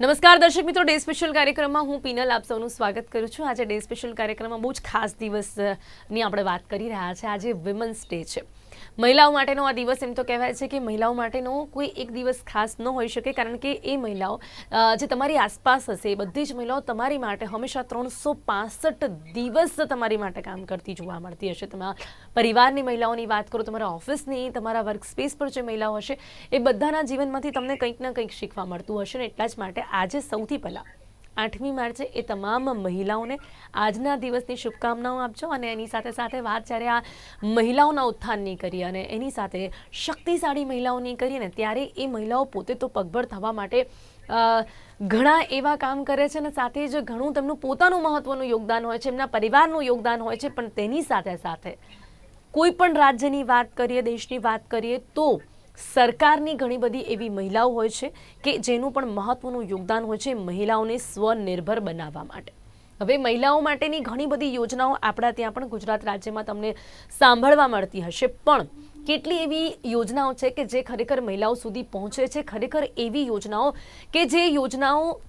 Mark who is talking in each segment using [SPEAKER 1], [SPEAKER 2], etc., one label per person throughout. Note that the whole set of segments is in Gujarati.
[SPEAKER 1] નમસ્કાર દર્શક મિત્રો, ડે સ્પેશિયલ કાર્યક્રમમાં હું પીનલ આપ સૌનું સ્વાગત કરું છું. આજે ડે સ્પેશિયલ કાર્યક્રમમાં બહુ જ ખાસ દિવસની આપણે વાત કરી રહ્યા છે. આજે વિમન્સ ડે છે. મહિલાઓ માટેનો આ દિવસ એમ તો કહેવાય છે કે મહિલાઓ માટેનો કોઈ એક દિવસ ખાસ ન હોઈ શકે, કારણ કે એ મહિલાઓ જે તમારી આસપાસ હશે બધી જ મહિલાઓ તમારી માટે હંમેશા ત્રણસો દિવસ તમારી માટે કામ કરતી જોવા મળતી હશે. તમારા પરિવારની મહિલાઓની વાત કરો, તમારા ઓફિસની, તમારા વર્ક સ્પેસ પર જે મહિલાઓ હશે, એ બધાના જીવનમાંથી તમને કંઈક ના કંઈક શીખવા મળતું હશે ને એટલા જ માટે આજે સૌથી પહેલાં આઠમી માર્ચે એ તમામ મહિલાઓને આજના દિવસની શુભકામનાઓ આપજો અને એની સાથે સાથે વાત જ્યારે આ મહિલાઓના ઉત્થાનની કરી અને એની સાથે શક્તિશાળી મહિલાઓની કરીને ત્યારે એ મહિલાઓ પોતે તો પગભર થવા માટે ઘણા એવા કામ કરે છે અને સાથે જ ઘણું તેમનું પોતાનું મહત્વનું યોગદાન હોય છે, એમના પરિવારનું યોગદાન હોય છે, પણ તેની સાથે સાથે કોઈ પણ રાજ્યની વાત કરીએ, દેશની વાત કરીએ તો સરકારની ઘણી બધી એવી મહિલાઓ હોય છે કે જેનું પણ મહત્વનું યોગદાન હોય છે મહિલાઓને સ્વનિર્ભર બનાવવા માટે. હવે મહિલાઓ માટેની ઘણી બધી યોજનાઓ આપણા ત્યાં પણ ગુજરાત રાજ્યમાં તમને સાંભળવા મળતી હશે. પણ કેટલી એવી યોજનાઓ છે કે જે ખરેખર મહિલાઓ સુધી પહોંચે છે? ખરેખર એવી યોજનાઓ કે જે યોજનાઓ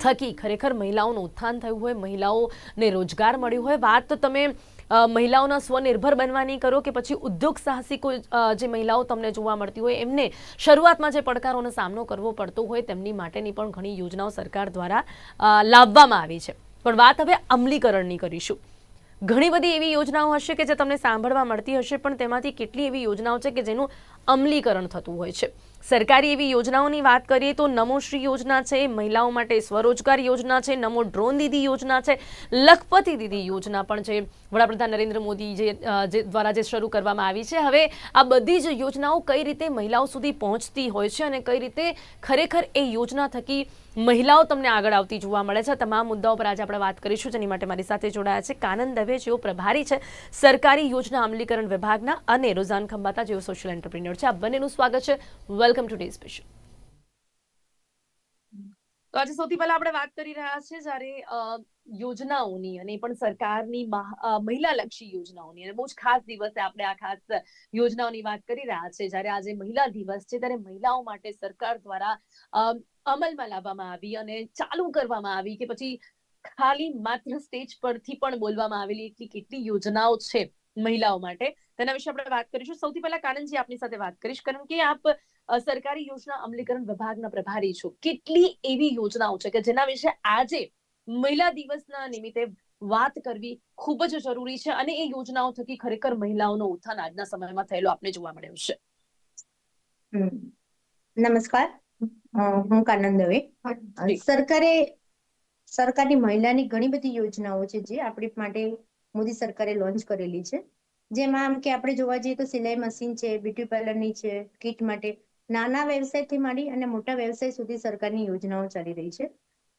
[SPEAKER 1] થકી ખરેખર મહિલાઓનું ઉત્થાન થયું હોય, મહિલાઓને રોજગાર મળ્યો હોય? વાત તો તમે મહિલાઓના સ્વનિર્ભર બનવાની કરો કે પછી ઉદ્યોગ સાહસિકો જે મહિલાઓ તમને જોવા મળતી હોય, એમને શરૂઆતમાં જે પડકારોનો સામનો કરવો પડતો હોય તેમની માટેની પણ ઘણી યોજનાઓ સરકાર દ્વારા લાવવામાં આવી છે. પણ વાત હવે અમલીકરણની કરીશું. ઘણી બધી એવી યોજનાઓ હશે કે જે તમને સાંભળવા મળતી હશે, પણ તેમાંથી કેટલી એવી યોજનાઓ છે કે જેનું અમલીકરણ થતું હોય છે. સરકારી એવી યોજનાઓની વાત કરીએ તો નમો શ્રી યોજના છે, મહિલાઓ માટે સ્વરોજગાર યોજના છે, નમો ડ્રોન દીદી યોજના છે, લખપતિ દીદી યોજના પણ છે. વડાપ્રધાન નરેન્દ્ર મોદી જે દ્વારા જે શરૂ કરવામાં આવી છે. હવે આ બધી જ યોજનાઓ કઈ રીતે મહિલાઓ સુધી પહોંચતી હોય છે અને કઈ રીતે ખરેખર એ યોજના થકી મહિલાઓ તમને આગળ આવતી જોવા મળે છે? તમામ મુદ્દાઓ પર આજે આપણે વાત કરીશું. જેની માટે મારી સાથે જોડાયા છે કાનન દવે, જેઓ પ્રભારી છે સરકારી યોજના અમલીકરણ વિભાગના અને રોઝાન ખંભાતા, જેઓ સોશિયલ એન્ટરપ્રિન્યોર છે. આ બંનેનું સ્વાગત છે વેલકમ ટુ ડે સ્પેશિયલ તો આજે સૌથી પહેલા આપણે વાત કરી રહ્યા છે જ્યારે યોજનાઓની અને પણ સરકારની મહિલા લક્ષી યોજનાઓની. અને બહુ જ ખાસ દિવસે આપણે આ ખાસ યોજનાઓની વાત કરી રહ્યા છે જ્યારે આજે મહિલા દિવસ છે ત્યારે મહિલાઓ માટે સરકાર દ્વારા અમલમાં લાવવામાં આવી અને ચાલુ કરવામાં આવી કે પછી ખાલી માત્ર સ્ટેજ પરથી પણ બોલવામાં આવેલી એટલી કેટલી યોજનાઓ છે મહિલાઓ માટે. તેના વિશે આપણે વાત કરીશું. સૌથી પહેલા કાનનજી આપની સાથે વાત કરીશ. કારણ કે આપ સરકારી યોજના અમલીકરણ વિભાગના પ્રભારી છો. કેટલી એવી યોજનાઓ છે કે જેના વિશે આજે મહિલા દિવસના નિમિત્તે વાત કરવી ખૂબ જ જરૂરી છે અને એ યોજનાઓ થકી ખરેખર મહિલાઓનો ઉત્થાન આજના સમયમાં થયેલો આપણે જોવા મળ્યો છે.
[SPEAKER 2] નમસ્કાર. હું કાનન દવે. સરકારે સરકારની મહિલાની ઘણી બધી યોજનાઓ છે જે આપણી માટે મોદી સરકારે લોન્ચ કરેલી છે. જેમાં આમ કે આપણે જોવા જઈએ તો સિલાઈ મશીન છે બ્યુટી પાર્લરની છે કીટ માટે નાના વ્યવસાયથી માંડી અને મોટા વ્યવસાય સુધી સરકારની યોજનાઓ ચાલી રહી છે.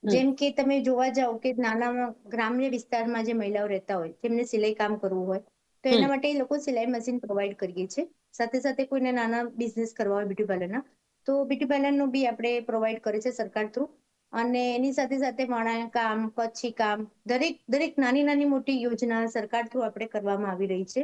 [SPEAKER 2] જેમ કે તમે જોવા જાઓ કે નાના ગ્રામ્ય વિસ્તારમાં જે મહિલાઓ રહેતા હોય તેમને સિલાઈ કામ કરવું હોય તો એના માટે એ લોકો સિલાઈ મશીન પ્રોવાઈડ કરીએ છીએ સાથે સાથે કોઈને નાના બિઝનેસ કરવા હોય બ્યુટી પાર્લરના તો બ્યુટી પાર્લરનું બી આપણે પ્રોવાઈડ કરે છે સરકાર થ્રુ. અને એની સાથે સાથે વણાટ કામ કચ્છી કામ દરેક દરેક નાની નાની મોટી યોજના સરકાર થ્રુ આપણે કરવામાં આવી રહી છે.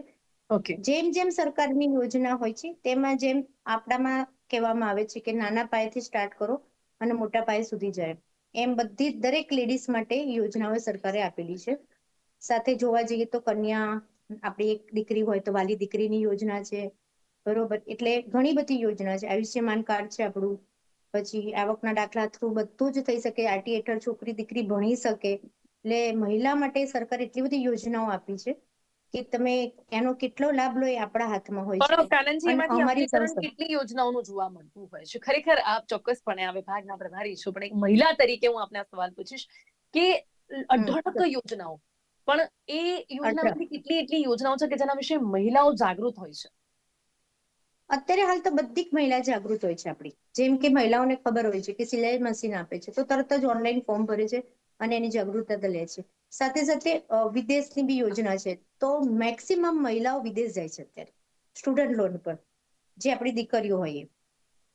[SPEAKER 2] જેમ જેમ સરકારની યોજના હોય છે તેમાં જેમ આપણામાં કહેવામાં આવે છે કે નાના પાયેથી સ્ટાર્ટ કરો અને મોટા પાયે સુધી જાય. એમ બધી દરેક લેડીઝ માટે યોજનાઓ સરકારે આપેલી છે. સાથે જોવા જઈએ તો કન્યા, આપણી એક દીકરી હોય તો વાલી દીકરીની યોજના છે. બરોબર, એટલે ઘણી બધી યોજના છે. આયુષ્યમાન કાર્ડ છે આપણું. પછી આવકના દાખલા થ્રુ બધું જ થઈ શકે. આરટી હેઠળ છોકરી દીકરી ભણી શકે. એટલે મહિલા માટે સરકારે એટલી બધી યોજનાઓ આપી છે. કે તમે એનો કેટલો લાભ લો એ આપણા હાથમાં હોય છે.
[SPEAKER 1] એમાંથી
[SPEAKER 2] અમારી
[SPEAKER 1] કેટલી યોજનાઓનું જોવા મળતું હોય છે? ખરેખર આપ ચોક્કસપણે આ વિભાગના પ્રભારી છો પણ એક મહિલા તરીકે હું આપને આ સવાલ પૂછીશ કે અઢળક યોજનાઓ પણ એ યોજનામાંથી કેટલી એટલી યોજનાઓ છે કે જેના વિશે મહિલાઓ જાગૃત હોય છે?
[SPEAKER 2] અત્યારે હાલ તો બધી જ મહિલા જાગૃત હોય છે આપણી. જેમ કે મહિલાઓને ખબર હોય છે કે સિલાઈ મશીન આપે છે તો તરત જ ઓનલાઈન ફોર્મ ભરે છે અને એની જાગૃતતા લે છે. સાથે સાથે વિદેશની બી યોજના છે. તો મેક્સિમમ મહિલાઓ વિદેશ જાય છે અત્યારે, સ્ટુડન્ટ લોન પર, જે આપણી દીકરીઓ હોય એ.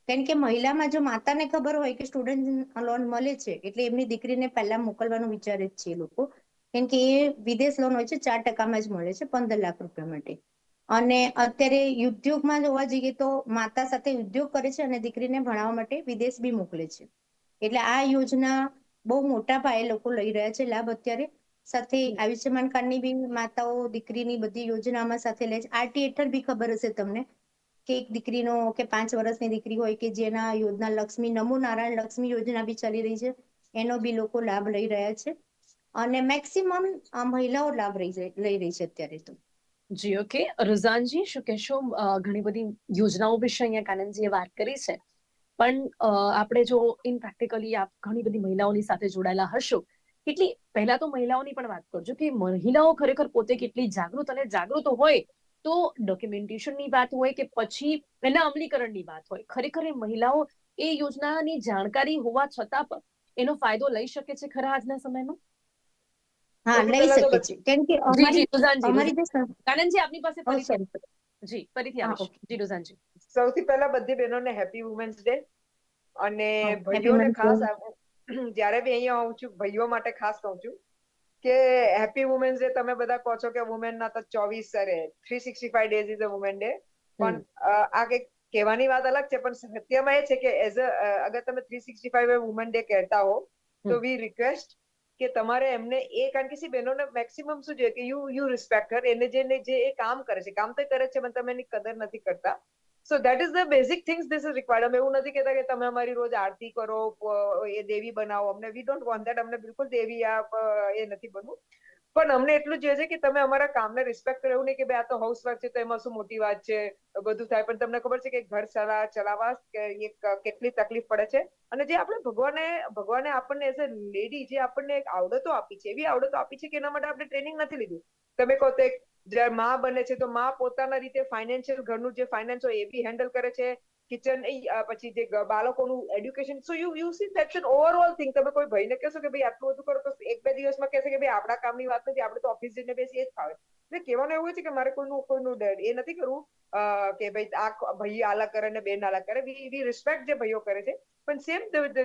[SPEAKER 2] કારણ કે મહિલામાં જો માતાને ખબર હોય કે સ્ટુડન્ટ લોન મળે છે, એટલે એમની દીકરીને પહેલા મોકલવાનું વિચારે છે એ લોકો. કેમ કે એ વિદેશ લોન હોય છે, ચાર ટકામાં જ મળે છે, પંદર લાખ રૂપિયા માટે. અને અત્યારે ઉદ્યોગમાં જોવા જઈએ તો માતા સાથે ઉદ્યોગ કરે છે અને દીકરીને ભણાવવા માટે વિદેશ બી મોકલે છે. એટલે આ યોજના બહુ મોટા પાયે લોકો લઈ રહ્યા છે. લાભ અત્યારે સાથે આયુષ્યમાન કાર્ડની બી માતાઓ દીકરીની બધી યોજનામાં સાથે લે છે. આરટી હેઠળ બી ખબર હશે તમને કે એક દીકરીનો કે પાંચ વર્ષની દીકરી હોય કે જેના યોજના લક્ષ્મી નમો નારાયણ લક્ષ્મી યોજના બી ચાલી રહી છે. એનો બી લોકો લાભ લઈ રહ્યા છે. અને મેક્સિમમ મહિલાઓ લાભ લઈ રહી છે અત્યારે તો.
[SPEAKER 1] જી ઓકે. રુઝાનજી શું કહેશો? ઘણી બધી યોજનાઓ વિશે અહીંયા કાનનજીએ વાત કરી છે. પણ આપણે જો ઇન પ્રેક્ટિકલી આપ ઘણી બધી મહિલાઓની સાથે જોડાયેલા હશો કેટલી પહેલા તો મહિલાઓની પણ વાત કરજો કે મહિલાઓ ખરેખર પોતે કેટલી જાગૃત અને જાગૃત હોય તો ડોક્યુમેન્ટેશનની વાત હોય કે પછી એના અમલીકરણની વાત હોય. ખરેખર એ મહિલાઓ એ યોજનાની જાણકારી હોવા છતાં પણ એનો ફાયદો લઈ શકે છે ખરા આજના સમયમાં?
[SPEAKER 2] હા લઈ શકે છે. કેમ કે અમારી
[SPEAKER 1] જી રુઝાનજી
[SPEAKER 2] અમારી જે
[SPEAKER 1] કાનનજી આપની પાસે જી ફરીથી જી રોઝાનજી.
[SPEAKER 3] સૌથી પહેલા બધી બહેનોને હેપી વુમેન્સ ડે અને ભાઈઓને ખાસ જ્યારે બી અહીંયા આવું છું ભાઈઓ માટે ખાસ કહું છું કે હેપી વુમેન્સ ડે તમે બધા કહો છો કે વુમેન ના તો ચોવીસ અરે three sixty five days is a women day પણ આ કંઈક કહેવાની વાત અલગ છે પણ સત્યમાં એ છે કે એઝ અ અગર તમે three sixty five women day કહેતા હો તો વી રિક્વેસ્ટ કે તમારે એમને એ કારણ કે બહેનોને મેક્સિમમ શું છે કે યુ યુ રિસ્પેક્ટ હર એને જે જે એ કામ કરે છે કામ તો કરે છે પણ તમે એની કદર નથી કરતા. So that is the basic things this is required અમે એવું નથી કહેતા કે તમે અમારી રોજ આરતી કરો એ દેવી બનાવો. અમને વી ડોન્ટ વોન્ટ દેટ અમને બિલકુલ દેવી આ એ નથી બનવું. પણ અમને એટલું જોઈએ છે કે તમે અમારા કામને રિસ્પેક્ટ કરો એવું નહીં કે ભાઈ આ તો હાઉસ વર્ક છે, તો એમાં શું મોટી વાત છે, બધું થાય. પણ તમને ખબર છે કે ઘર ચલા, ચલાવવા કેટલી તકલીફ પડે છે. અને જે આપણે ભગવાને ભગવાને આપણને એઝ અ લેડી જે આપણને એક આવડતો આપી છે, એવી આવડતો આપી છે કે એના માટે આપણે ટ્રેનિંગ નથી લીધું. તમે કહો તો એક જ્યારે માં બને છે, તો માં પોતાના રીતે ફાઇનાન્શિયલ ઘરનું જે ફાઇનાન્સ હોય એ બી હેન્ડલ કરે છે. કિચન પછી જે બાળકોનું education so you you see that an overall thing તમે કોઈ ભાઈને કહેશો કે ભાઈ, આટલું બધું કરો, તો એક બે દિવસમાં કહેશે કે ભાઈ, આપણા કામની વાત નથી, આપણે તો ઓફિસ જઈને બેસી જ ફાવે. એટલે કહેવાનું એવું છે કે મારે કોઈનું કોઈનું ડ- એ નથી કરવું કે ભાઈ, આ ભાઈ આલા કરે ને બેન આલા કરે. વી વી રિસ્પેક્ટ જે ભાઈઓ કરે છે. પણ same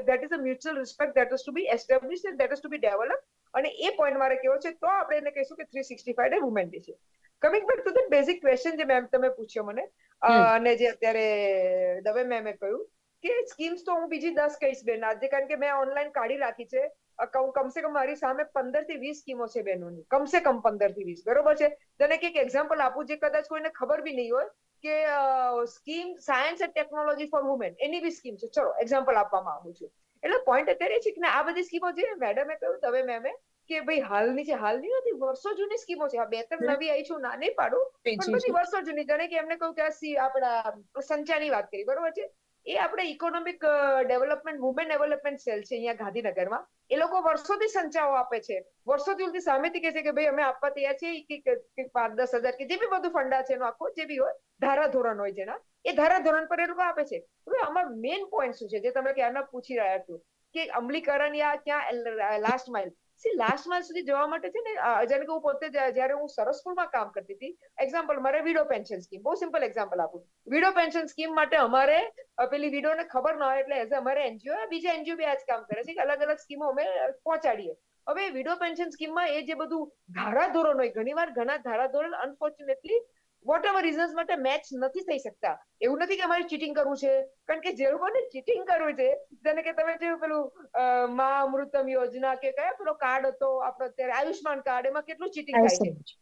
[SPEAKER 3] that is a mutual respect that is to be establish that is to be develop અને એ પોઈન્ટ મારે કેવો છે તો આપણે એને કહીશું કે three sixty five day women day છે. Coming back to the basic question જે મેમ તમે પૂછ્યો મને અને જે અત્યારે દવે મેમે કહ્યું કે સ્કીમ્સ તો હું બીજી દસ કહીશ બેન આજે કારણ કે મેં ઓનલાઈન કાઢી રાખી છે. કમસે કમ મારી સામે પંદરથી વીસ સ્કીમો છે બહેનોની. કમસે કમ પંદરથી વીસ બરોબર છે? તને એક એક્ઝામ્પલ આપું જે કદાચ કોઈને ખબર બી નહીં હોય કે scheme science and technology for women એની બી સ્કીમ છે. ચલો એક્ઝામ્પલ આપવામાં આવું છું. એટલે પોઈન્ટ અત્યારે છે કે આ બધી સ્કીમો જે મેડમે કહ્યું તમે મેમે કે ભાઈ હાલની છે હાલની નથી વર્ષો જૂની સ્કીમો છે. આ બે ત્રણ નવી આવી છું ના નહીં પાડું. પણ
[SPEAKER 1] પછી
[SPEAKER 3] વર્ષો જૂની જાણે કે એમને કહ્યું કે આ આપણા સંચાની વાત કરી બરોબર છે? એ આપણે economic development women development cell છે અહીંયા ગાંધીનગરમાં. એ લોકો વર્ષોથી સંચાઓ આપે છે. વર્ષોથી ઉલટી સામેથી કહે છે કે ભાઈ અમે આપવા તૈયાર છીએ કે- પાંચ દસ હજાર કે જે બી બધું ફંડા છે એનો આખો જે બી હોય ધારાધોરણ હોય જેના એ ધારાધોરણ પર એ લોકો આપે છે. હવે આમાં મેઇન પોઈન્ટ શું છે? જે તમે ક્યારના પૂછી રહ્યા છો? કે અમલીકરણ યા ક્યાં લાસ્ટ માઇલ સી લાસ્ટ માઇલ સુધી જવા માટે છે ને જેને કે હું પોતે જ્યારે હું સરસપુરમાં કામ કરતી હતી એક્ઝામ્પલ મારે વિડો પેન્શન સ્કીમ બહુ સિમ્પલ એક્ઝામ્પલ આપું. વિડો પેન્શન સ્કીમ માટે અમારે પેલી પેલી વિડોને ખબર ન હોય એટલે એઝ અમારે એનજીઓ બીજા એનજીઓ બી આ જ કામ કરે છે કે અલગ અલગ સ્કીમો અમે પહોંચાડીએ. હવે વિડો પેન્શન સ્કીમમાં એ જે બધું ધારાધોરણ હોય, ઘણીવાર ઘણા ધારાધોરણ અનફોર્ચ્યુનેટલી વોટ એવર રીઝન્સ માટે મેચ નથી થઈ શકતા. એવું નથી કે અમારે ચીટિંગ કરવું છે. કારણ કે જે લોકોને ચીટિંગ કરવું છે જેને કે તમે જે પેલું મા અમૃતમ યોજના કે કયા પેલો કાર્ડ હતો આપણો અત્યારે આયુષ્માન કાર્ડ એમાં કેટલું ચીટિંગ થાય છે?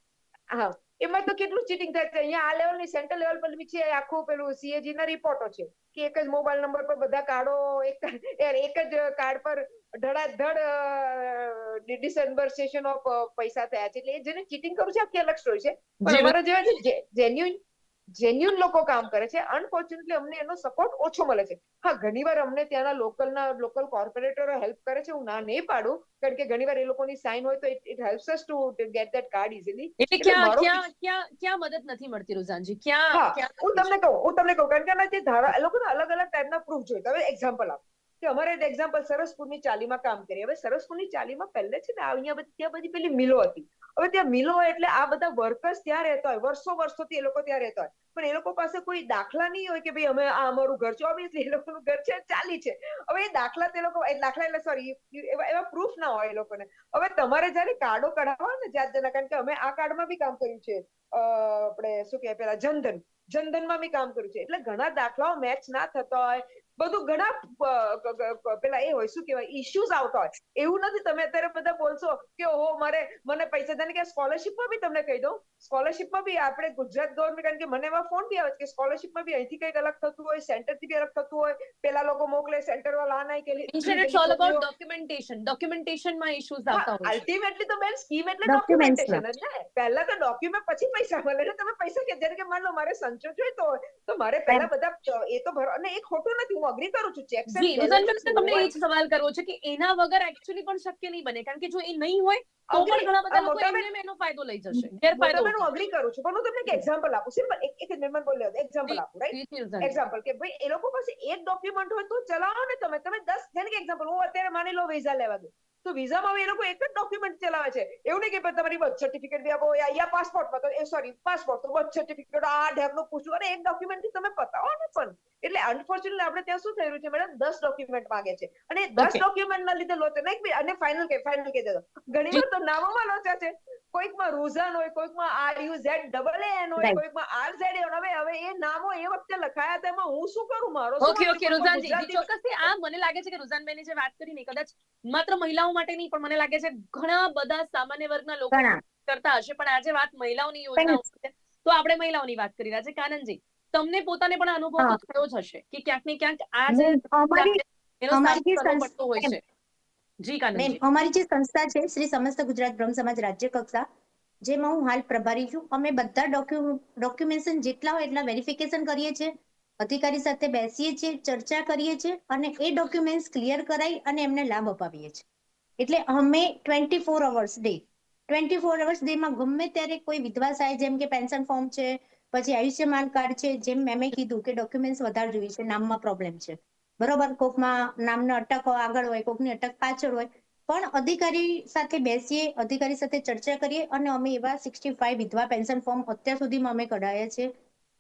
[SPEAKER 3] હા. એમાં તો કેટલું ચીટિંગ થાય છે? અહીંયા આ લેવલની સેન્ટ્રલ લેવલ પર બી છે આખું પેલું સીએજી ના રિપોર્ટો છે કે એક જ મોબાઈલ નંબર પર બધા કાર્ડો એક એક જ કાર્ડ પર ધડાધડ ડિસેમ્બર સેશન ઓફ પૈસા થયા છે. એટલે જેને ચીટિંગ કરવું છે આખી અલગ સ્ટોરી છે. પણ અમારા જેવા જેન્યુન જેન્યુન લોકો કામ કરે છે. અનફોર્ચ્યુનેટલી અમને એનો સપોર્ટ ઓછો મળે છે. હા ઘણીવાર અમને ત્યાંના લોકલના લોકલ કોર્પોરેટરો હેલ્પ કરે છે. હું ના નહીં પાડું કારણ કે ઘણીવાર એ લોકોની સાઇન હોય તો it helps us to get that card easily
[SPEAKER 1] એટલે ક્યાં ક્યાં ક્યાં ક્યાં મદદ નથી મળતી રોઝાનજી? ક્યાં
[SPEAKER 3] હું તમને કહું હું તમને કહું કારણ કે જે ધારા એ લોકોને અલગ અલગ ટાઈપના પ્રૂફ જોઈએ. હવે એક્ઝામ્પલ આપ. કે અમારે એક્ઝામ્પલ સરસપુરની ચાલીમાં કામ કરીએ હવે સરસપુરની ચાલીમાં પહેલે છે ને અહીંયા બધી, ત્યાં બધી પેલી મિલો હતી. હવે ત્યાં મિલો એટલે આ બધા વર્કર્સ ત્યાં રહેતા હોય. વર્ષો વર્ષોથી એ લોકો ત્યાં રહેતા હોય. પણ એ લોકો પાસે કોઈ દાખલા નહીં હોય કે ભાઈ અમે આ અમારું ઘર છે. ઓબ્વિયસલી એ લોકોનું ઘર છે, ચાલી છે. હવે એ દાખલા તે લોકો દાખલા એટલે સોરી એવા પ્રૂફ ના હોય એ લોકોને. હવે તમારે જયારે કાર્ડો કઢાવો ને જાત જાતના કારણ કે અમે આ કાર્ડમાં બી કામ કર્યું છે. આપણે શું કહેવાય પેલા જનધન. જનધનમાં બી કામ કર્યું છે. એટલે ઘણા દાખલાઓ મેચ ના થતા હોય. બધું ઘણા પેલા એ હોય શું કહેવાય ઇસ્યુઝ આવતા હોય. એવું નથી તમે અત્યારે બધા બોલશો કે ઓહો મારે મને પૈસા જાણે કે સ્કોલરશિપમાં બી તમને કહી દઉં. સ્કોલરશિપમાં બી આપણે ગુજરાત ગવર્મેન્ટ કારણ કે મને એવા ફોન બી આવે છે કે સ્કોલરશિપમાં બી અહીંથી કંઈક અલગ થતું હોય સેન્ટરથી બી અલગ થતું હોય પેલા લોકો મોકલે સેન્ટર વાળા આ નહીં કે
[SPEAKER 1] ઓલ અબાઉટ ડોક્યુમેન્ટેશન ડોક્યુમેન્ટેશનમાં ઇશ્યુઝ આવતા હોય
[SPEAKER 3] અલ્ટિમેટલી તો બેન સ્કીમ એટલે ડોક્યુમેન્ટેશન જ ને. પહેલા તો ડોક્યુમેન્ટ પછી પૈસા મળે તમે પૈસા કે જ્યારે કે માન લો મારે સંચો જોઈતો હોય તો મારે પહેલા બધા એ તો ભરો અને એ ખોટું નથી હું અગ્રી કરું છું ચેક્સ
[SPEAKER 1] તમને એ જ સવાલ કરવો છે કે એના વગર એકચ્યુઅલી પણ શક્ય નહીં બને કારણ કે જો એ નહીં હોય તો પણ ઘણા બધા લોકો એમને એનો ફાયદો લઈ જશે ગેરફાયદો
[SPEAKER 3] હું અગ્રી કરું છું પણ હું તમને એક એક્ઝામ્પલ આપું. સિમ્પલ એક એક મેમ્બર બોલ્યો એક્ઝામ્પલ આપું રાઈટ. એક્ઝામ્પલ કે ભાઈ એ લોકો પાસે એક ડોક્યુમેન્ટ હોય તો ચલાવો ને તમે તમે દસ જેને કે એક્ઝામ્પલ હું અત્યારે માની લો વિઝા લેવા ગઈ તો વિઝામાં એ લોકો એક જ ડોક્યુમેન્ટ ચલાવે છે. એવું નહીં કે ભાઈ તમારી બર્થ સર્ટિફિકેટ બી આપો યા પાસપોર્ટ પાસપોર્ટમાં તો એ સોરી પાસપોર્ટ તો બર્થ સર્ટિફિકેટ આ ઢેરનું પૂછ્યું. અને એક ડોક્યુમેન્ટથી તમે પતાવો ને પણ. એટલે અનફોર્ચ્યુનેટલી આપણે ત્યાં શું થઈ રહ્યું છે મેડમ દસ ડોક્યુમેન્ટ માંગે છે. અને દસ
[SPEAKER 1] Okay.
[SPEAKER 3] ડોક્યુમેન્ટ ના લીધે લોચા. નહીં અને ફાઇનલ કે ફાઇનલ કે દેતો ઘણી વાર તો નામોમાં લોચા છે. કોઈકમાં રૂઝાન હોય કોઈકમાં R U Z double N હોય. કોઈકમાં આર ઝેડ હવે હવે એ નામો એ વખતે લખાયા હતા એમાં હું શું કરું? મારો
[SPEAKER 1] ઓકે ઓકે રુઝાનજી ચોક્કસથી આ મને લાગે છે કે રુઝાનબેને જે વાત કરી ને કદાચ માત્ર મહિલાઓ માટે નહીં પણ મને લાગે છે ઘણા બધા સામાન્ય વર્ગના લોકો કરતા હશે. પણ આજે વાત મહિલાઓની યોજના છે તો આપણે મહિલાઓની વાત કરી રહ્યા છે. કાનનજી તમને પોતાને પણ અનુભવ થયો જ હશે કે ક્યાંક ને ક્યાંક આ જે એનો સામનો કરવો પડતો હોય છે. જી
[SPEAKER 2] મેમ, અમારી જે સંસ્થા છે, શ્રી સમસ્ત ગુજરાત બ્રહ્મ સમાજ રાજ્ય કક્ષા, જેમાં હું હાલ પ્રભારી છું, અમે બધા ડોક્યુ ડોક્યુમેન્ટેશન જેટલા હોય એટલા વેરિફિકેશન કરીએ છીએ, અધિકારી સાથે બેસીએ છીએ, ચર્ચા કરીએ છીએ અને એ ડોક્યુમેન્ટ્સ ક્લિયર કરાવી અને એમને લાભ અપાવીએ છીએ. એટલે અમે twenty four hours day twenty four hours ડેમાં ગમે ત્યારે કોઈ વિધવા સાહેબ, જેમ કે પેન્શન ફોર્મ છે, પછી આયુષ્યમાન કાર્ડ છે, જેમ મેમે કીધું કે ડોક્યુમેન્ટ્સ વધારે જોઈએ છે, નામમાં પ્રોબ્લેમ છે. બરોબર? કોકમાં નામનો અટક આગળ હોય કોકની અટક પાછળ હોય. પણ અધિકારી સાથે બેસીએ અધિકારી સાથે ચર્ચા કરીએ અને અમે એવા સિક્સટી ફાઈવ વિધવા પેન્શન ફોર્મ અત્યાર સુધીમાં અમે કઢાયા છે.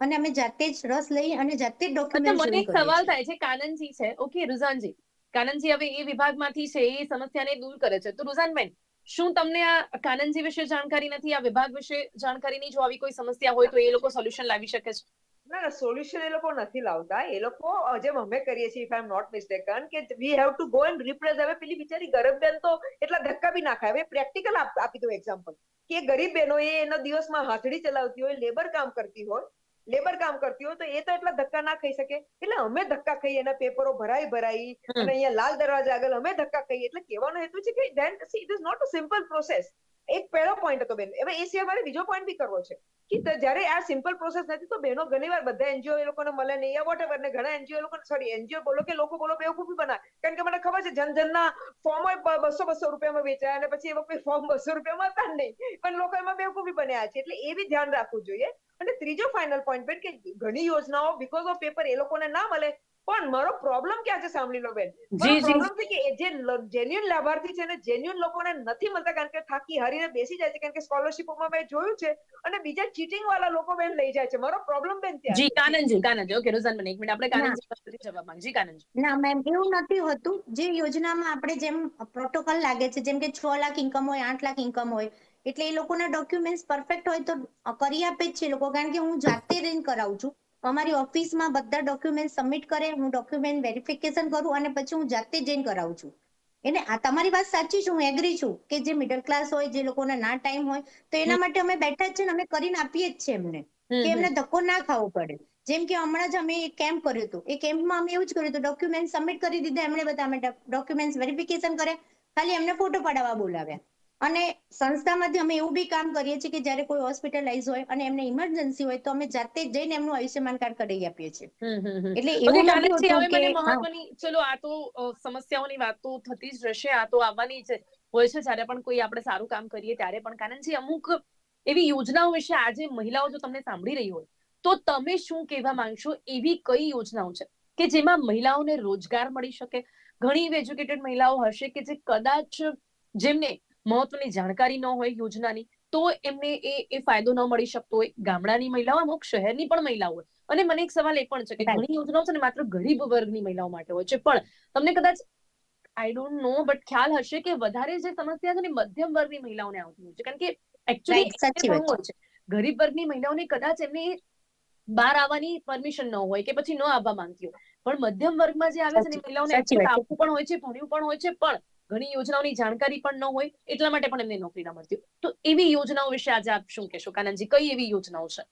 [SPEAKER 2] અને અમે જાતે જ રસ લઈ અને જાતે જ ડોક્યુમેન્ટ
[SPEAKER 1] મને એક સવાલ થાય છે. કાનનજી છે. ઓકે રુઝાનજી. કાનનજી હવે એ વિભાગમાંથી છે એ સમસ્યાને દૂર કરે છે. તો રુઝાનબેન શું તમને આ કાનનજી વિશે જાણકારી નથી? આ વિભાગ વિશે જાણકારી નહીં જો આવી કોઈ સમસ્યા હોય તો એ લોકો સોલ્યુશન લાવી શકે છે?
[SPEAKER 3] ના ના સોલ્યુશન એ લોકો નથી લાવતા. એ લોકો જેમ અમે કરીએ છીએ if I am not mistaken કે we have to go and રિપ્રેઝ હવે પેલી બિચારી ગરીબ બેન તો એટલા ધક્કા બી ના ખાય. હવે પ્રેક્ટિકલ આપી દઉં એક્ઝામ્પલ કે ગરીબ બહેનો એ એના દિવસમાં હાથડી ચલાવતી હોય લેબર કામ કરતી હોય લેબર કામ કરતી હોય તો એ તો એટલા ધક્કા ના ખાઈ શકે. એટલે અમે ધક્કા ખાઈએ એના પેપરો ભરાઈ ભરાઈ અને અહીંયા લાલ દરવાજા આગળ અમે ધક્કા ખાઈએ. એટલે કહેવાનો હેતુ છે કે then see it is not a simple process એક પહેલો પોઈન્ટ હતો બેન. હવે એ સિવાય મારે બીજો પોઈન્ટ બી કરવો છે કે જ્યારે આ સિમ્પલ પ્રોસેસ નથી તો બહેનો ઘણી વાર બધા એનજીઓ એ લોકોને મળે નહીં યા વોટ ને ઘણા એનજીઓ લોકો સોરી એનજીઓ બોલો કે લોકો બોલો બેવકૂફી બનાવે. કારણ કે મને ખબર છે જનજનના ફોર્મ હોય બસો બસો રૂપિયામાં વેચાયા અને પછી એ વખતે ફોર્મ બસો રૂપિયામાં હતા નહીં. પણ લોકો એમાં બેવકૂફી બન્યા છે. એટલે એ બી ધ્યાન રાખવું જોઈએ. અને ત્રીજો ફાઇનલ પોઈન્ટ બેન કે ઘણી યોજનાઓ બીકોઝ ઓફ પેપર એ લોકોને ના મળે પણ મારો પ્રોબ્લેમ ક્યાં છે સાંભળી લો બેન?
[SPEAKER 1] જી જી.
[SPEAKER 3] પ્રોબ્લેમ છે કે જે જેન્યુન લાભાર્થી છે ને જેન્યુન લોકોને નથી મળતા કારણ કે થાકી હારીને બેસી જાય છે કારણ કે સ્કોલરશિપોમાં મેં જોયું છે અને બીજા ચીટિંગ વાળા લોકો બેન લઈ જાય છે. મારો પ્રોબ્લેમ બેન ત્યાં
[SPEAKER 1] જી કાનનજી કાનનજી. ઓકે રુઝાનબેન એક મિનિટ. આપણે કાનનજી પાસેથી જવાબ માંગીએ. જી કાનનજી.
[SPEAKER 2] ના મેમ એવું નથી હોતું. જે યોજનામાં આપણે જેમ પ્રોટોકોલ લાગે છે જેમ કે છ લાખ ઇન્કમ હોય આઠ લાખ ઇન્કમ હોય એટલે એ લોકોના ડોક્યુમેન્ટ્સ પરફેક્ટ હોય તો કરી આપે જ છે લોકો. કારણ કે હું જાતે રહીને કરાવું છું. અમારી ઓફિસમાં બધા ડોક્યુમેન્ટ સબમિટ કરે હું ડોક્યુમેન્ટ વેરિફિકેશન કરું અને પછી હું જાતે જઈને કરાવું છું. એને આ તમારી વાત સાચી છે હું એગ્રી છું કે જે મિડલ ક્લાસ હોય જે લોકોને ના ટાઈમ હોય તો એના માટે અમે બેઠા જ છે ને અમે કરીને આપીએ જ છે એમને કે એમને ધક્કો ના ખાવો પડે. જેમ કે હમણાં જ અમે એક કેમ્પ કર્યું હતું. એ કેમ્પમાં અમે એવું જ કર્યું હતું ડોક્યુમેન્ટ સબમિટ કરી દીધા એમણે બધા અમે ડોક્યુમેન્ટ વેરિફિકેશન કર્યા. ખાલી એમને ફોટો પડાવવા બોલાવ્યા. અને સંસ્થામાંથી અમે એવું બી કામ કરીએ છીએ કે જ્યારે કોઈ હોસ્પિટલાઇઝ હોય અને એમને ઇમરજન્સી હોય તો અમે જાતે જ જઈને એમનું આયુષ્યમાન કાર્ડ કઢાવી આપીએ છીએ. એટલે એવું નથી હોતું
[SPEAKER 1] મને
[SPEAKER 2] કે
[SPEAKER 1] મહત્વની ચલો આ તો સમસ્યાઓની વાત તો થતી જ રહેશે આ તો આવવાની જ હોય છે જ્યારે પણ કોઈ આપણે સારું કામ કરીએ ત્યારે પણ. કાનનજી અમુક એવી યોજનાઓ વિશે આજે મહિલાઓ જો તમને સાંભળી રહી હોય તો તમે શું કહેવા માંગશો? એવી કઈ યોજનાઓ છે કે જેમાં મહિલાઓને રોજગાર મળી શકે? ઘણી એવી એજ્યુકેટેડ મહિલાઓ હશે કે જે કદાચ જેમને મહત્વની જાણકારી ન હોય યોજનાની તો એમને એ એ ફાયદો ન મળી શકતો હોય. ગામડાની મહિલાઓ અમુક શહેરની પણ મહિલાઓ હોય. અને મને એક સવાલ એ પણ છે કે ઘણી યોજનાઓ છે ને માત્ર ગરીબ વર્ગની મહિલાઓ માટે હોય છે. પણ તમને કદાચ આઈ ડોન્ટ નો બટ ખ્યાલ હશે કે વધારે જે સમસ્યા છે ને મધ્યમ વર્ગની મહિલાઓને આવતી હોય છે. કારણ કે
[SPEAKER 2] એકચ્યુઅલી વાત
[SPEAKER 1] છે. ગરીબ વર્ગની મહિલાઓને કદાચ એમને બહાર આવવાની પરમિશન ન હોય કે પછી ન આવવા માંગતી હોય. પણ મધ્યમ વર્ગમાં જે આવે છે ને મહિલાઓને આપવું પણ હોય છે ભણ્યું પણ હોય છે પણ ઘણી યોજનાઓની જાણકારી પણ ન હોય, એટલા માટે પણ એમને નોકરી ના મળતી તો એવી યોજનાઓ વિશે આજે આપ શું કહેશો? કાનનજી, કઈ એવી યોજનાઓ છે?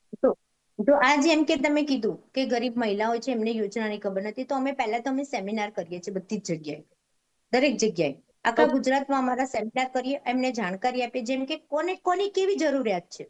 [SPEAKER 2] તો આ જેમ કે તમે કીધું કે ગરીબ મહિલાઓ છે, એમને યોજનાની ખબર નથી. તો અમે પહેલા તો અમે સેમિનાર કરીએ છીએ બધી જ જગ્યાએ. દરેક જગ્યાએ. આખા ગુજરાતમાં અમારા સેમિનાર કરીએ, એમને જાણકારી આપીએ. જેમ કે કોને, કોની કેવી જરૂરિયાત છે?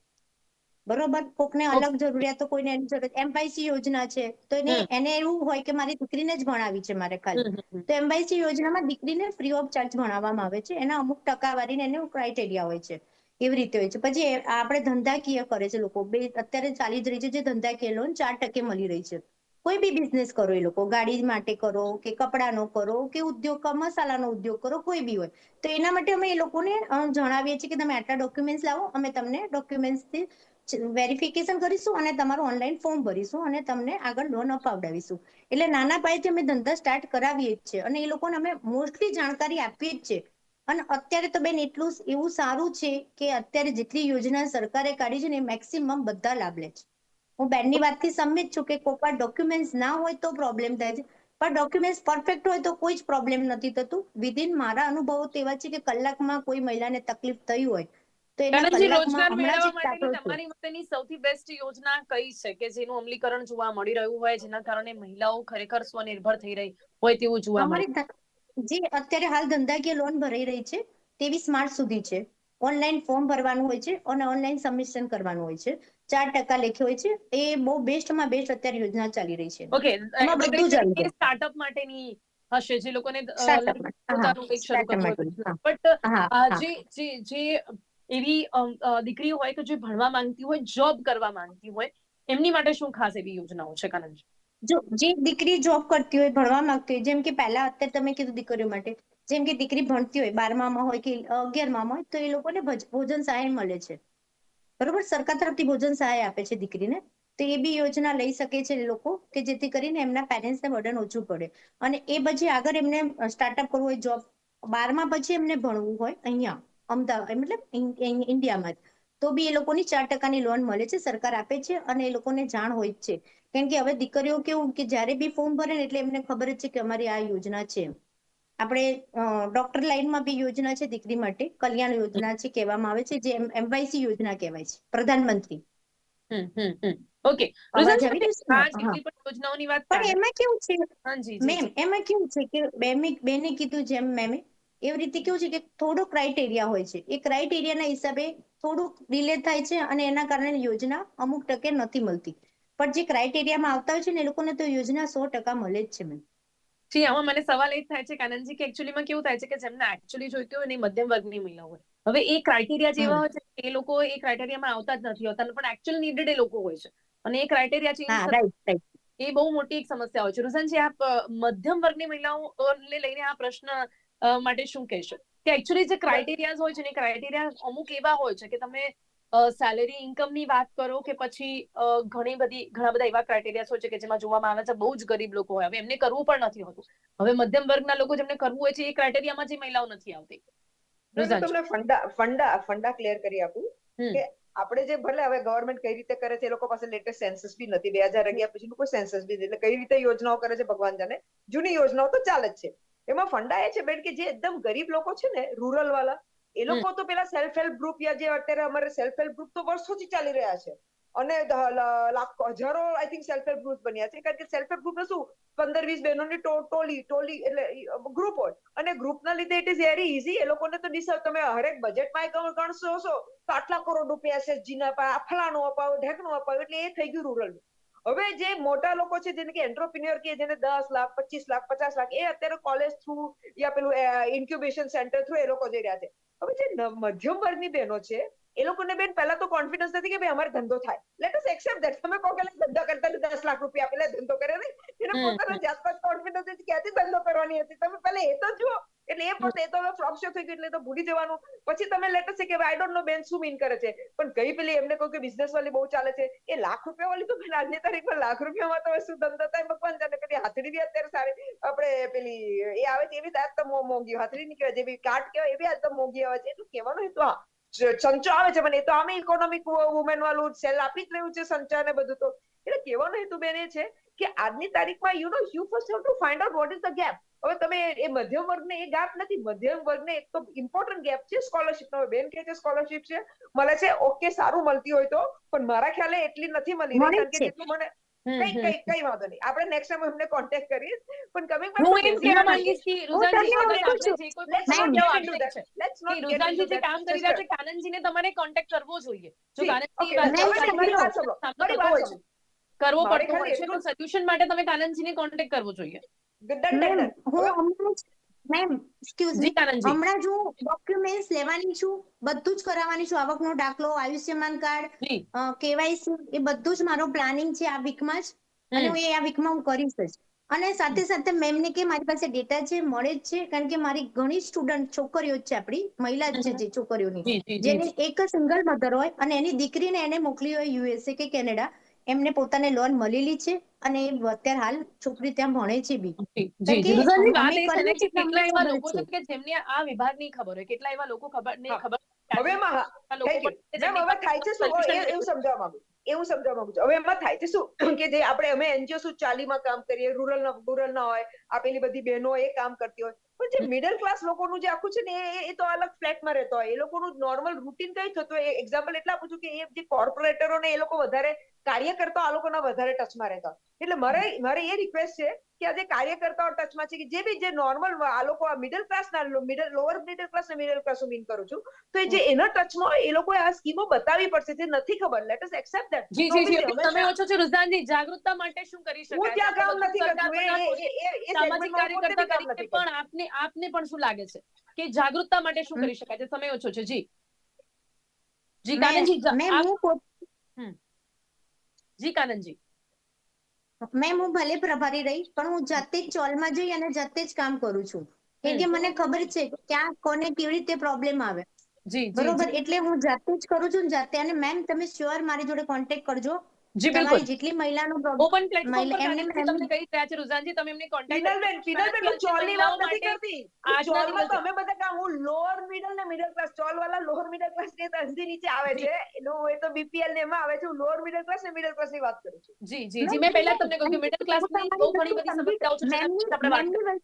[SPEAKER 2] બરોબર? કોકને અલગ જરૂરિયાતો કોઈને એની જરૂરિયાત એમપાઈસી યોજના છે. તો એને એને એવું હોય કે મારી દીકરીને જ ભણાવી છે મારે ખાલી. તો એમવાયસી યોજનામાં દીકરીને ફ્રી ઓફ ચાર્જ ભણાવવામાં આવે છે. એના અમુક ટકાવારીને એને ક્રાઇટેરિયા હોય છે. એવી રીતે હોય છે. પછી આપણે ધંધાકીય કરે છે લોકો. બે અત્યારે ચાલી જ રહી છે જે ધંધાકીય લોન ચાર ટકે મળી રહી છે. કોઈ બી બિઝનેસ કરો એ લોકો. ગાડી માટે કરો કે કપડાનો કરો કે ઉદ્યોગ મસાલાનો ઉદ્યોગ કરો કોઈ બી હોય. તો એના માટે અમે એ લોકોને જણાવીએ છીએ કે તમે આટલા ડોક્યુમેન્ટ્સ લાવો અમે તમને ડોક્યુમેન્ટ્સથી વેરિફિકેશન કરીશું અને તમારું ઓનલાઈન ફોર્મ ભરીશું અને તમને આગળ લોન અપાવડાવીશું. એટલે નાના પાયે અમે ધંધા સ્ટાર્ટ કરાવીએ જ છે અને એ લોકોને અમે મોસ્ટલી જાણકારી આપીએ જ છે અને અત્યારે તો બેન એટલું એવું સારું છે કે અત્યારે જેટલી યોજના સરકારે કાઢી છે ને મેક્સિમમ બધા લાભ લે છે. હું બેનની વાતથી સંમત છું કે કોઈ વાર ડોક્યુમેન્ટ્સ ના હોય તો પ્રોબ્લેમ થાય છે. પણ ડોક્યુમેન્ટ્સ પરફેક્ટ હોય તો કોઈ જ પ્રોબ્લેમ નથી થતું. વિધિન મારા અનુભવો તેવા છે કે કલાકમાં કોઈ મહિલાને તકલીફ થઈ હોય તો એના
[SPEAKER 1] રોજગાર મેળવવા. તમારી માટેની સૌથી બેસ્ટ યોજના કઈ છે કે જેનું અમલીકરણ જોવા મળી રહ્યું હોય જેના કારણે મહિલાઓ ખરેખર સ્વનિર્ભર થઈ રહી હોય તેવું જોવા મળે?
[SPEAKER 2] જે અત્યારે હાલ ધંધાકીય લોન ભરાઈ રહી છે તેવી સ્માર્ટ સુધી છે. ઓનલાઈન ફોર્મ ભરવાનું હોય છે અને ઓનલાઈન સબમિશન કરવાનું હોય છે. ચાર ટકા લેખે હોય છે. એ બહુ બેસ્ટમાં બેસ્ટ અત્યારે યોજના ચાલી રહી છે.
[SPEAKER 1] ઓકે
[SPEAKER 2] બધું જ
[SPEAKER 1] સ્ટાર્ટઅપ માટેની હશે જે લોકોને પોતાનું કંઈક શરૂ કરવું. બટ જે જે એવી દીકરીઓ હોય કે જે ભણવા માંગતી હોય જોબ કરવા માંગતી હોય, એમની માટે શું ખાસ એવી યોજનાઓ છે કાનનજી
[SPEAKER 2] જો, જે દીકરી જોબ કરતી હોય, ભણવા માંગતી હોય, જેમ કે પહેલા અત્યારે તમે કીધું દીકરીઓ માટે, જેમ કે દીકરી ભણતી હોય, બારમામાં હોય કે અગિયારમાં હોય, તો એ લોકોને ભોજન સહાય મળે છે. બરોબર? સરકાર તરફથી ભોજન સહાય આપે છે દીકરીને, તો એ બી યોજના લઈ શકે છે લોકો, કે જેથી કરીને એમના પેરેન્ટ્સને બર્ડન ઓછું પડે. અને એ પછી આગળ એમને સ્ટાર્ટઅપ કરવું હોય જોબ બારમા પછી એમને ભણવું હોય, અહીંયા. અમદાવાદ મતલબ ઇન- ઇન- ઇન્ડિયામાં જ. તો બી એ લોકોની ચાર ટકાની લોન મળે છે સરકાર આપે છે અને એ લોકોને જાણ હોય જ છે. કેમ કે હવે દીકરીઓ કેવું કે જ્યારે બી ફોર્મ ભરે ને એટલે એમને ખબર જ છે કે અમારી આ યોજના છે. આપણે ડોક્ટર લાઈનમાં બી યોજના છે દીકરી માટે. કલ્યાણ યોજના છે કહેવામાં આવે છે જે એમવાયસી યોજના કહેવાય છે પ્રધાનમંત્રી.
[SPEAKER 1] ઓકે.
[SPEAKER 2] ને?
[SPEAKER 1] યોજનાઓની વાત
[SPEAKER 2] પણ એમાં કેવું છે? મેમ એમાં કેવું છે કે બેમે બેને કીધું જેમ મેમે એવી રીતે કેવું છે કે થોડો ક્રાઇટેરિયા હોય છે. એ ક્રાઇટેરિયાના હિસાબે થોડુંક ડિલે થાય છે અને એના કારણે યોજના અમુક ટકે નથી મળતી. પણ જે ક્રાઇટેરિયામાં આવતા હોય છે ને એ લોકોને તો યોજના સો ટકા મળે જ છે મેમ.
[SPEAKER 1] જી આમાં મને સવાલ એ થાય છે કાનનજી કે એકચ્યુઅલીમાં કેવું થાય છે કે જેમને એકચ્યુઅલી જોઈતું હોય ને મધ્યમ વર્ગની મહિલા હોય. હવે એ ક્રાઇટેરિયા જેવા હોય છે એ લોકો એ ક્રાઇટેરિયામાં આવતા જ નથી હોતા પણ એકચ્યુઅલ નીડેડ એ લોકો હોય છે. અને એ ક્રાઇટેરિયા ચેન્જ એ બહુ મોટી એક સમસ્યા હોય છે. રુઝાનજી આપ મધ્યમ વર્ગની મહિલાઓને લઈને આ પ્રશ્ન માટે શું કહેશો? કે એકચ્યુઅલી જે ક્રાઇટેરિયાઝ હોય છે ને ક્રાઇટેરિયા અમુક એવા હોય છે કે તમે સેલેરી ઇન્કમની વાત કરો કે પછી ઘણી બધી ઘણા બધા એવા ક્રાઇટેરિયા હોય છે કે જેમાં જોવામાં આવે છે બહુ જ ગરીબ લોકો હોય. હવે એમને કરવું પણ નથી હોતું. હવે મધ્યમ વર્ગના લોકો જેમને કરવું હોય છે એ ક્રાઇટેરિયામાં જે મહિલાઓ નથી આવતી.
[SPEAKER 3] તમને ફંડા ફંડા ફંડા ક્લિયર કરી આપું કે આપણે જે ભલે હવે ગવર્મેન્ટ કઈ રીતે કરે છે એ લોકો પાસે લેટેસ્ટ સેન્સસ બી નથી. બે હજાર અગિયાર પછી કોઈ સેન્સસ બી નથી. એટલે કઈ રીતે યોજનાઓ કરે છે ભગવાન જાણે? જૂની યોજનાઓ તો ચાલે જ છે. એમાં ફંડા એ છે બેન કે જે એકદમ ગરીબ લોકો છે ને રૂરલ વાળા એ લોકો તો પેલા સેલ્ફ હેલ્પ ગ્રુપ યા જે અત્યારે અમારે સેલ્ફ હેલ્પ ગ્રુપ તો વર્ષોથી ચાલી રહ્યા છે. અને લાખો હજારો I think self help group બન્યા છે. કારણ કે સેલ્ફ હેલ્પ ગ્રુપ શું પંદર વીસ બહેનોની ટોલી ટોલી એટલે ગ્રુપ હોય. અને ગ્રુપના લીધે ઇટ ઇઝ વેરી ઇઝી એ લોકોને તો ડિસાઈડ તમે હરેક બજેટમાં ગણ- ગણશો છો તો આટલા કરોડ રૂપિયા એસએસજી ના અપાય આ ફલાણું અપાવો ઢેકનું અપાવ એટલે એ થઈ ગયું રૂરલ હવે જે મોટા લોકો છે જેને કે એન્ટરપ્રિન્યોર કે જેને દસ લાખ પચીસ લાખ પચાસ લાખ એ અત્યારે કોલેજ થ્રુ યા પેલું ઇન્ક્યુબેશન સેન્ટર થ્રુ એ લોકો જઈ રહ્યા છે. હવે જે મધ્યમ વર્ગની બહેનો છે એ લોકોને બેન પહેલા તો કોન્ફિડન્સ નથી કે ભાઈ અમારે ધંધો થાય. લેટ અસ એક્સેપ્ટ ધેટ તમે કહો કે ધંધો કરતા દસ લાખ રૂપિયા પેલા ધંધો કરે ને એને પોતાના જાત પર કોન્ફિડન્સ કે ક્યાંથી ધંધો કરવાની હતી. તમે પહેલા એ તો જુઓ. એટલે એ પણ એ તો હવે ફ્લોપ શો થઈ ગયું એટલે તો ભૂલી જવાનું. પછી તમે લેટ છે કે આઈ ડોન્ટ નો બેન શું મીન કરે છે? પણ ગઈ પેલી એમને કહ્યું કે બિઝનેસ વાળી બહુ ચાલે છે. એ લાખ રૂપિયા વાળી તો બેન આજની તારીખમાં લાખ રૂપિયામાં તો શું ધંધો થાય ભગવાન જાણે. પેલી હાથડી બી અત્યારે સારી. આપણે પેલી એ આવે છે એવી આજ તો મો- મોંઘી હાથડી ની કહેવાય જેવી કાટ કહેવાય એવી આજ તો મોંઘી આવે છે. એટલું કહેવાનું હેતુ હા. સંચો આવે છે પણ એ તો આમે ઇકોનોમિક વુમેન વાળું સેલ આપી જ રહ્યું છે સંચા ને બધું તો. એટલે કહેવાનો હેતુ બેન એ છે કે આજની તારીખમાં you know you first have to find out what is the gap હવે તમે એ મધ્યમ વર્ગને એ ગેપ નથી મધ્યમ વર્ગને એક તો ઇમ્પોર્ટન્ટ ગેપ છે સ્કોલરશિપ નો. બેન કે છે સ્કોલરશિપ છે. મળે છે ઓકે સારું મળતી હોય તો. પણ મારા ખ્યાલે એટલી નથી મળી કારણ કે જેટલું મને કઈ કઈ કઈ વાંધો નહીં. આપણે નેક્સ્ટ ટાઈમ એમને કોન્ટેક્ટ કરીશ. પણ કમિંગ
[SPEAKER 1] હું એમ કહેવા માંગીશ કે રુઝાનજી રુઝાનજી જે કામ કરી રહ્યા છે કાનનજીને તમારે કોન્ટેક્ટ કરવો જોઈએ. જો કાનનજી. કરવો પડતો હોય છે તો સોલ્યુશન માટે તમે કાનનજીને કોન્ટેક્ટ કરવો જોઈએ.
[SPEAKER 2] મેમ હમણાં જ એક્સક્યુઝ
[SPEAKER 1] જી
[SPEAKER 2] હમણાં જ ડોક્યુમેન્ટ્સ લેવાની છું બધું જ કરાવવાની છું. આવકનો દાખલો આયુષ્યમાન કાર્ડ કેવાયસી એ બધું જ મારો પ્લાનિંગ છે આ વીકમાં જ. અને. હું એ આ વીકમાં હું કરીશ જ. અને સાથે સાથે મેમને કે મારી પાસે ડેટા છે મળે જ છે કારણ કે મારી ઘણી સ્ટુડન્ટ છોકરીઓ છે આપણી મહિલા જ છે જે છોકરીઓની. જેની એક સિંગલ મધર હોય અને એની દીકરીને એને મોકલી હોય યુએસએ કે કેનેડા. એમને પોતાને લોન મળેલી છે અને એ અત્યારે હાલ છોકરી ત્યાં ભણે છે બી.
[SPEAKER 1] કેટલા એવા લોકો
[SPEAKER 2] છે.
[SPEAKER 1] કે જેમને આ વિભાગની ખબર હોય કેટલા એવા લોકો ખબર નહીં ખબર
[SPEAKER 3] હવે એમાં હવે થાય છે શું? એવું સમજાવવા માંગુ એવું સમજાવવા માંગુ છું. હવે એમાં થાય છે શું? કે જે આપણે અમે એનજીઓ શું ચાલીમાં કામ કરીએ રૂરલ ના રૂરલ ના હોય આ પેલી બધી બહેનો એ કામ કરતી હોય. પણ જે મિડલ ક્લાસ લોકોનું જે આખું છે ને એ- એ- એ તો અલગ ફ્લેટમાં રહેતો હોય. એ લોકોનું નોર્મલ રૂટીન કઈ થતું હોય? એક્ઝામ્પલ એટલા આપું છું કે એ જે કોર્પોરેટરો ને એ લોકો વધારે કાર્યકર્તાઓ આ લોકોના વધારે ટચમાં રહેતા એટલે મારે મારે એ રિક્વેસ્ટ છે કે આજે કાર્યકર્તાઓ ટચમાં છે કે જે બી જે નોર્મલ આ લોકો આ મિડલ ક્લાસના middle lower middle class middle class mean કરું છું તો જે એના ટચમાં હોય એ લોકોએ આ સ્કીમો બતાવવી પડશે જે નથી ખબર. લેટ અસ એક્સેપ્ટ ધેટ
[SPEAKER 1] જી જી જી. તમે ઓછો છો રુઝાનજી જાગૃતતા માટે શું કરી શકાય?
[SPEAKER 3] હું ત્યાં કામ નથી કરતું. એ- સામાજિકમાં
[SPEAKER 1] કાર્યકર્તા તરીકે પણ આપને આપને પણ શું લાગે છે? કે જાગૃતતા માટે શું કરી શકાય? છે સમય ઓછો છે. જી. જી
[SPEAKER 2] કાનજી
[SPEAKER 1] આપ-
[SPEAKER 2] હું
[SPEAKER 1] જી કાનનજી.
[SPEAKER 2] મેમ હું ભલે પ્રભારી રહી પણ હું જાતે જ ચોલમાં જઈ અને જાતે જ કામ કરું છું. કેમ કે મને ખબર છે કે ક્યાં કોને કેવી રીતે પ્રોબ્લેમ આવે. બરોબર? એટલે હું જાતે જ કરું છું જાતે. અને મેમ તમે શ્યોર મારી જોડે કોન્ટેક્ટ કરજો.
[SPEAKER 1] જી બિલકુલ.
[SPEAKER 2] જેટલી મહિલાનો પ્રોબ્લેમ
[SPEAKER 1] ઓપન પ્લેટફોર્મ પર
[SPEAKER 2] એમને
[SPEAKER 1] તમને કહી રહ્યા છે રુઝાનજી તમે એમને કોન્ટેક્ટ
[SPEAKER 3] પિનલબેન પિનલબેન હું ચોલની વાત નથી કરતી.
[SPEAKER 1] આ
[SPEAKER 3] ચોલમાં તો અમે બધા કામ હું લોઅર મિડલ ને મિડલ ક્લાસ ચોલ વાળા લોઅર મિડલ ક્લાસ ને તો નીચે આવે છે. એનો એ તો બીપીએલ ને એમાં આવે છે. હું લોઅર મિડલ ક્લાસ ને મિડલ ક્લાસની વાત કરું છું.
[SPEAKER 1] જી જી જી. મેં પહેલા તમને કહ્યું મિડલ ક્લાસની બહુ ઘણી બધી સમસ્યાઓ છે આપણે વાત કરીએ.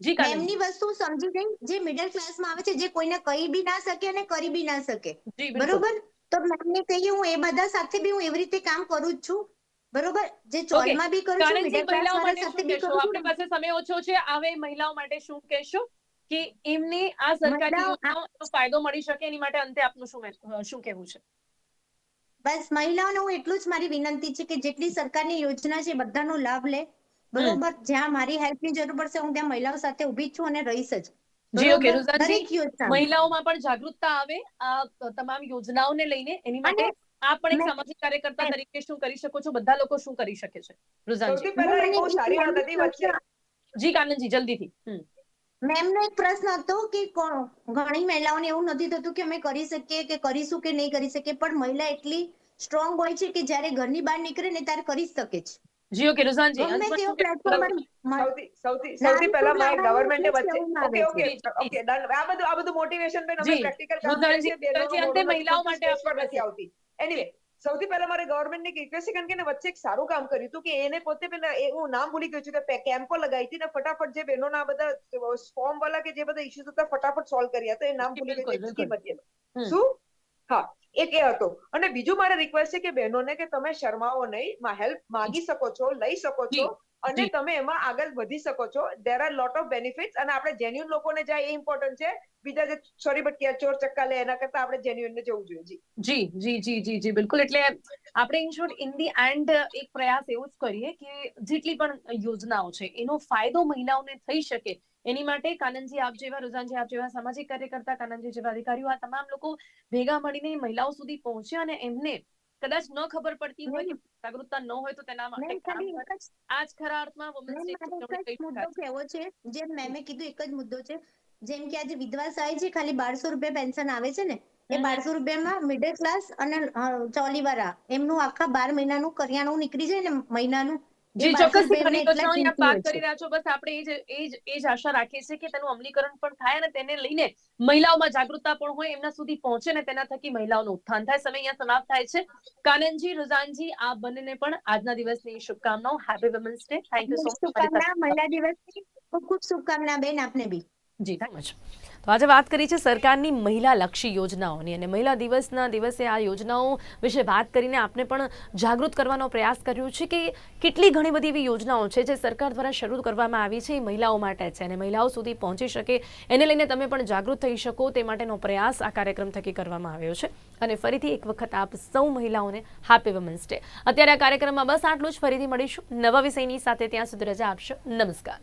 [SPEAKER 1] જી
[SPEAKER 2] મેમની વસ્તુ સમજી ગઈ. જે મિડલ ક્લાસમાં આવે છે જે કોઈને કહી બી ના શકે અને કરી બી ના શકે. બરોબર? તો મેમને કહીએ હું એ બધા સાથે બી હું એવી રીતે કામ કરું જ છું. બરોબર? જે ચોલમાં બી કરું છું મિડલ ક્લાસ વાળા સાથે બી કરું
[SPEAKER 1] આપણી
[SPEAKER 2] છું.
[SPEAKER 1] પાસે સમય ઓછો છે. આવે મહિલાઓ માટે શું કહેશો? કે એમને આ સરકારી યોજનાનો ફાયદો મળી શકે એની માટે અંતે આપનું શું શું કહેવું છે?
[SPEAKER 2] બસ મહિલાઓને હું એટલું જ મારી વિનંતી છે કે જેટલી સરકારની યોજના છે બધાનો લાભ લે. બરોબર? જ્યાં મારી હેલ્પની જરૂર પડશે હું ત્યાં મહિલાઓ સાથે ઊભી છું અને રહીશ જ.
[SPEAKER 1] જી ઓકે રુઝાનજી મહિલાઓમાં પણ જાગૃતતા આવે આ તમામ યોજનાઓને લઈને એની માટે આપ પણ એક સામાજિક કાર્યકર્તા તરીકે શું કરી શકો છો? બધા લોકો શું કરી શકે છે? રુઝાનજી
[SPEAKER 3] સૌથી એક સારી વાત હતી વચ્ચે
[SPEAKER 1] જી કાનનજી જલ્દીથી.
[SPEAKER 2] મેમનો એક પ્રશ્ન હતો કે ઘણી મહિલાઓને એવું નથી થતું કે અમે કરી શકીએ કે કરીશું કે નહીં કરી શકીએ પણ મહિલા એટલી સ્ટ્રોંગ હોય છે કે જ્યારે ઘરની બહાર નીકળે ને ત્યારે કરી શકે છે.
[SPEAKER 1] જી? કે રુઝાનજી
[SPEAKER 3] સૌથી સૌથી સૌથી પહેલા મારે
[SPEAKER 2] ગવર્નમેન્ટે
[SPEAKER 3] ગવર્મેન્ટે વચ્ચે ઓકે ઓકે ઓકે ડન આ બધું આ બધું મોટિવેશન બેન અમે પ્રેક્ટિકલ કામ
[SPEAKER 1] રુઝાનજી, અંતે મહિલાઓ માટે
[SPEAKER 3] પર નથી આવતી. એનીવે સૌથી પહેલા મારે ગવર્મેન્ટને એક રિક્વેસ્ટ કારણ કે વચ્ચે એક સારું કામ કર્યું હતું કે એને પોતે પેલા એ હું નામ ભૂલી ગયો છું કે કેમ્પો લગાવી હતી ને ફટાફટ જે બહેનોના બધા ફોર્મ વાળા કે જે બધા ઇશ્યુઝ હતા ફટાફટ સોલ્વ કર્યા તો એ નામ ભૂલી ગઈ છું, સ્કીમ હતી. શું? હા. એક એ હતો. અને બીજું મારે રિક્વેસ્ટ છે કે બહેનોને કે તમે શરમાવો નહીં હેલ્પ માંગી શકો છો લઈ શકો છો અને તમે એમાં આગળ વધી શકો છો. There are lot of benefits અને આપણે જેન્યુન લોકોને જાય એ ઇમ્પોર્ટન્ટ છે. બીજા જે સોરી બટ ચોર ચક્કા લે એના કરતા આપણે જેન્યુન ને જવું જોઈએ. જી.
[SPEAKER 1] જી જી જી જી જી બિલકુલ. એટલે આપણે in short in the end એક પ્રયાસ એવો જ કરીએ કે જેટલી પણ યોજનાઓ છે એનો ફાયદો મહિલાઓને થઈ શકે એની માટે કાનનજી આપ જેવા રોજાનજી આપ જેવા સામાજિક કાર્યકર્તા કાનનજી જેવા અધિકારીઓ આ તમામ લોકો ભેગા મળીને મહિલાઓ સુધી પહોંચે અને એમને કદાચ ન ખબર પડતી હોય કે જાગૃતતા ન હોય તો તેના માટે આ જ ખરા અર્થમાં
[SPEAKER 2] મુદ્દો
[SPEAKER 1] શકાય.
[SPEAKER 2] છે જેમ મેમે કીધું એક જ મુદ્દો છે જેમ કે આજે વિધવા સહાય છે ખાલી બારસો રૂપિયા પેન્શન આવે છે ને એ બારસો રૂપિયામાં મિડલ ક્લાસ અને ચોલીવાળા એમનું આખા બાર મહિનાનું કરિયાણું નીકળી જાય ને મહિનાનું
[SPEAKER 1] જી ચોક્કસ
[SPEAKER 2] એટલા
[SPEAKER 1] અહીંયા
[SPEAKER 2] કિંમતી
[SPEAKER 1] વાત કરી રહ્યા છો બસ આપણે એ જ એ જ એ જ આશા રાખીએ છીએ કે તેનું અમલીકરણ પણ થાય અને તેને લઈને મહિલાઓમાં જાગૃતતા પણ હોય એમના સુધી પહોંચે ને તેના થકી મહિલાઓનું ઉત્થાન થાય. સમય અહીંયા સમાપ્ત થાય છે. કાનનજી રુઝાનજી આ બંનેને પણ આજના દિવસની શુભકામનાઓ. Happy women's day thank you so much
[SPEAKER 2] મહિલા દિવસની ખૂબ ખૂબ શુભકામના બેન આપને બી.
[SPEAKER 1] જી થેન્ક મચ આજે વાત કરી છે સરકારની મહિલા લક્ષી યોજનાઓની અને મહિલા દિવસના દિવસે આ યોજનાઓ વિશે વાત કરીને આપને પણ જાગૃત કરવાનો પ્રયાસ કર્યો છે કે કેટલી ઘણી બધી એવી યોજનાઓ છે જે સરકાર દ્વારા શરૂ કરવામાં આવી છે એ મહિલાઓ માટે છે અને મહિલાઓ સુધી પહોંચી શકે એને લઈને તમે પણ જાગૃત થઈ શકો તે માટેનો પ્રયાસ આ કાર્યક્રમ થકી કરવામાં આવ્યો છે. અને ફરીથી એક વખત આપ સૌ મહિલાઓને હેપી વુમન્સ ડે અત્યારે આ કાર્યક્રમમાં બસ આટલું જ. ફરીથી મળીશું નવા વિષયની સાથે. ત્યાં સુધી રજા આપશો. નમસ્કાર.